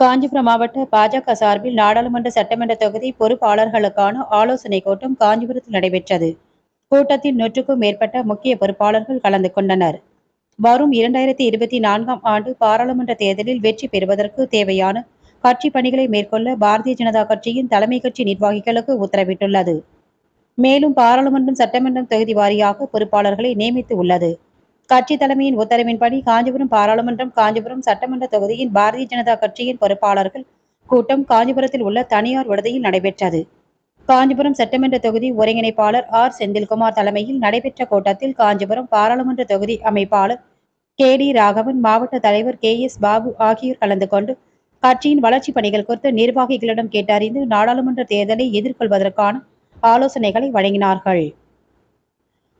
காஞ்சிபுரம் மாவட்ட பாஜக சார்பில் நாடாளுமன்ற சட்டமன்ற தொகுதி பொறுப்பாளர்களுக்கான ஆலோசனைக் கூட்டம் காஞ்சிபுரத்தில் நடைபெற்றது. கூட்டத்தில் நூற்றுக்கும் மேற்பட்ட முக்கிய பொறுப்பாளர்கள் கலந்து கொண்டனர். வரும் இரண்டாயிரத்தி இருபத்தி நான்காம் ஆண்டு பாராளுமன்ற தேர்தலில் வெற்றி பெறுவதற்கு தேவையான கட்சி பணிகளை மேற்கொள்ள பாரதிய ஜனதா கட்சியின் தலைமை கட்சி நிர்வாகிகளுக்கு உத்தரவிட்டுள்ளது. மேலும் பாராளுமன்றம் சட்டமன்றம் தொகுதி வாரியாக பொறுப்பாளர்களை நியமித்து உள்ளது. கட்சி தலைமையின் உத்தரவின்படி காஞ்சிபுரம் பாராளுமன்றம் காஞ்சிபுரம் சட்டமன்ற தொகுதியின் பாரதிய ஜனதா கட்சியின் பொறுப்பாளர்கள் கூட்டம் காஞ்சிபுரத்தில் உள்ள தனியார் விடுதியில் நடைபெற்றது. காஞ்சிபுரம் சட்டமன்ற தொகுதி ஒருங்கிணைப்பாளர் ஆர். செந்தில்குமார் தலைமையில் நடைபெற்ற கூட்டத்தில் காஞ்சிபுரம் பாராளுமன்ற தொகுதி அமைப்பாளர் கே. டி. ராகவன் மாவட்ட தலைவர் கே. எஸ். பாபு ஆகியோர் கலந்து கொண்டு கட்சியின் வளர்ச்சிப் பணிகள் குறித்து நிர்வாகிகளிடம் கேட்டறிந்து நாடாளுமன்ற தேர்தலை எதிர்கொள்வதற்கான ஆலோசனைகளை வழங்கினார்கள்.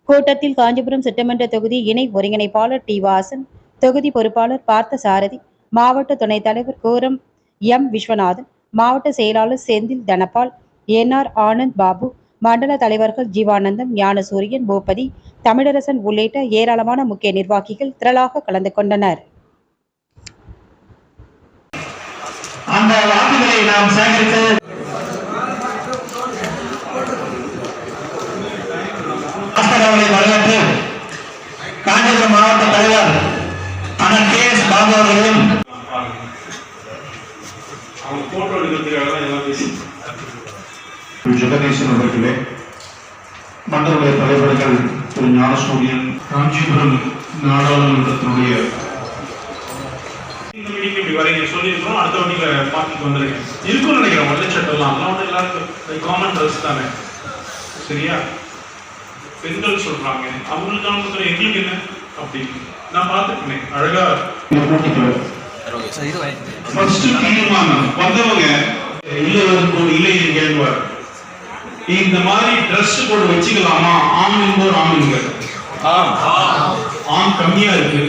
கூட்டத்தில் காஞ்சிபுரம் சட்டமன்ற தொகுதி இணை ஒருங்கிணைப்பாளர் டி வாசன் தொகுதி பொறுப்பாளர் பார்த்த சாரதி மாவட்ட துணைத் தலைவர் கோரம் எம் விஸ்வநாதன் மாவட்ட செயலாளர் செந்தில் தனபால் என் ஆர் ஆனந்த் பாபு மண்டல தலைவர்கள் ஜீவானந்தம் ஞானசூரியன் பூபதி தமிழரசன் உள்ளிட்ட ஏராளமான முக்கிய நிர்வாகிகள் திரளாக கலந்து கொண்டனர். அந்த வாக்குகளை நாம் சேகரித்து பாஸ்கர் அவர்களை வரவேற்று காஞ்சிபுரம் மாவட்ட தலைவர் அண்ணன் கே எஸ் பாபு அவர்களும் ஜெகதீசன் அவர்களே மண்டல தலைவர்கள் திரு. ஞானசூரியன் காஞ்சிபுரம் நாடாளுமன்றத்தினுடைய இந்த மீட்டிங் இப்படி வரீங்க. சொல்லியிருக்கோம் அடுத்த வண்டியில பார்த்துட்டு வந்துருங்க. இருக்கும்னு நினைக்கிறேன். வெள்ளை சட்டம்லாம் அதெல்லாம் வந்து எல்லாருக்கும் காமன் ட்ரெஸ் தானே. சரியா? பெண்கள் சொல்றாங்க. அவங்களுக்கான முதல்ல எங்களுக்கு என்ன? அப்படின்னு நான் பார்த்துருக்கேன். அழகா ஃபர்ஸ்ட் தீர்மானம். வந்தவங்க இல்லவருக்கு இல்லை கேள்வார் இந்த மாதிரி Dress கோடு வச்சுக்கலாமா? ஆண் என்போர் ஆணுங்க ஆண் கம்மியா இருக்கு.